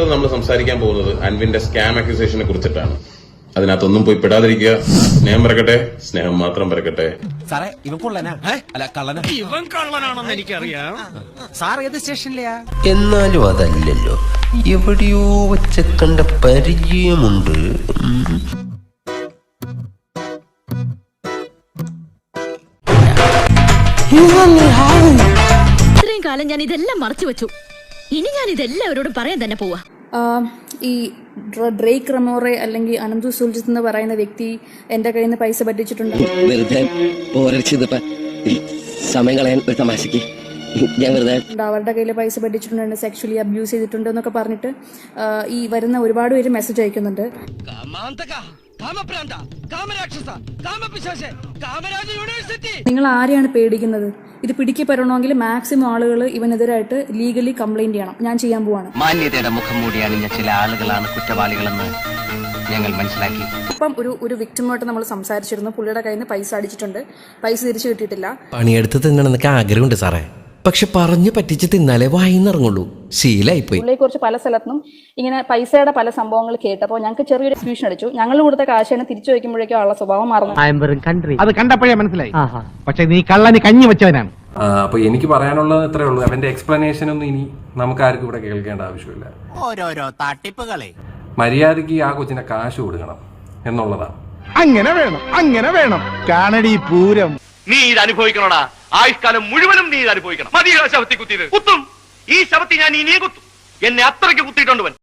അടുത്തത് നമ്മൾ സംസാരിക്കാൻ പോകുന്നത് അൻവിന്റെ സ്കാം അക്യൂസേഷനെ കുറിച്ചിട്ടാണ്. അതിനകത്തൊന്നും പോയി പെടാതിരിക്കുക. സ്നേഹം പറക്കട്ടെ സ്നേഹം മാത്രം പറക്കട്ടെ സാറേ ഇവൻ കൊള്ളനാ. അല്ല കള്ളനാ. ഇവൻ കള്ളനാണെന്ന് എനിക്കറിയാം. സാർ ഏത് സ്റ്റേഷനിലെയാ? എന്നാലും അതല്ലല്ലോ. എവിടെയോ വെച്ച കണ്ട പരിചയമുണ്ട്. ഇത്രയും കാലം ഞാൻ ഇതെല്ലാം മറച്ചു വെച്ചു. ഇനി ഞാൻ ഇതെല്ലാവരോടും പറയാൻ തന്നെ പോവാ. ഈ ഡ്രേക്ക് റമോറെ അല്ലെങ്കിൽ അനന്തു സുൽജിത്ത് എന്ന് പറയുന്ന വ്യക്തി എന്റെ കയ്യിൽ നിന്ന് പൈസ പറ്റിച്ചിട്ടുണ്ട്. വെറുതെ പോരടിച്ചതിപ്പ സമയം കളയാൻ ഒരു തമാശക്ക്. ഞാൻ വെറുതെ അവരുടെ കയ്യിൽ പൈസ പറ്റിച്ചിട്ടുണ്ട് സെക്ഷലി അബ്യൂസ് ചെയ്തിട്ടുണ്ട് എന്നൊക്കെ പറഞ്ഞിട്ട് ഈ വരുന്ന ഒരുപാട് പേര് മെസ്സേജ് അയക്കുന്നുണ്ട്. കാമാന്തക കാമപ്രാന്ത കാമരാക്ഷസ കാമപിശാച കാമരാജ യൂണിവേഴ്സിറ്റി നിങ്ങൾ ആരെയാണ് പേടിക്കുന്നത്? ഇത് പിടിക്കപ്പെടണമെങ്കിൽ മാക്സിമം ആളുകൾ ഇവനെതിരായിട്ട് ലീഗലി കംപ്ലൈന്റ് ചെയ്യണം. ഞാൻ ചെയ്യാൻ പോവാണ്. മാന്യതയുടെ മുഖം മൂടി അണിഞ്ഞ ചില ആളുകളാണ് കുറ്റവാളികളെന്ന് ഞങ്ങൾ മനസ്സിലാക്കി. ഇപ്പം ഒരു ഒരു വിക്ടിമായിട്ട് നമ്മൾ സംസാരിച്ചിരുന്നു. പുള്ളിയുടെ കയ്യിൽ നിന്ന് പൈസ അടിച്ചിട്ടുണ്ട്. പൈസ തിരിച്ചു കിട്ടിയിട്ടില്ല. പണിയെടുത്ത് തിന്നണമെന്നൊക്കെ ആഗ്രഹമുണ്ട് സാറേ. പക്ഷെ പറഞ്ഞു പറ്റിച്ച് തിന്നാലേ വായിന്നിറങ്ങുള്ളൂ ശീലായിപ്പോയി. പുള്ളിയെ കുറിച്ച് പല സ്ഥലത്തും ഇങ്ങനെ പൈസയുടെ പല സംഭവങ്ങൾ കേട്ടപ്പോൾ ഞങ്ങൾക്ക് ചെറിയൊരു ഫ്യൂഷൻ അടിച്ചു. ഞങ്ങൾ കൊടുത്ത കാശാണ് തിരിച്ചു വയ്ക്കുമ്പോഴേക്കും ആളുടെ സ്വഭാവം മാറുന്നു. അത് കണ്ടപ്പോഴേ മനസ്സിലായി. പക്ഷെ നീ കള്ളന് കഞ്ഞി വെച്ചവനാണ്. ആ, അപ്പൊ എനിക്ക് പറയാനുള്ളത് ഇത്രേ ഉള്ളൂ. അവന്റെ എക്സ്പ്ലനേഷൻ ഒന്നും ഇനി നമുക്ക് ആർക്കും ഇവിടെ കേൾക്കേണ്ട ആവശ്യമില്ല. ഓരോരോ തട്ടിപ്പുകളെ. മര്യാദയ്ക്ക് ആ കൊച്ചിനെ കാശ് കൊടുക്കണം എന്നുള്ളതാണ്. അങ്ങനെ വേണം അങ്ങനെ വേണം. കാണടി പൂരം. നീ ഇത് അനുഭവിക്കണോടാ? ആയുഷ്കാലം മുഴുവനും നീ ഇത് അനുഭവിക്കണം. മതി ശവത്തി കുത്തിയത്. കുത്തും. ഈ ശവത്തി ഞാൻ ഇനിയും കുത്തും. എന്നെ അത്രയ്ക്ക് കുത്തിയിട്ടുണ്ടവൻ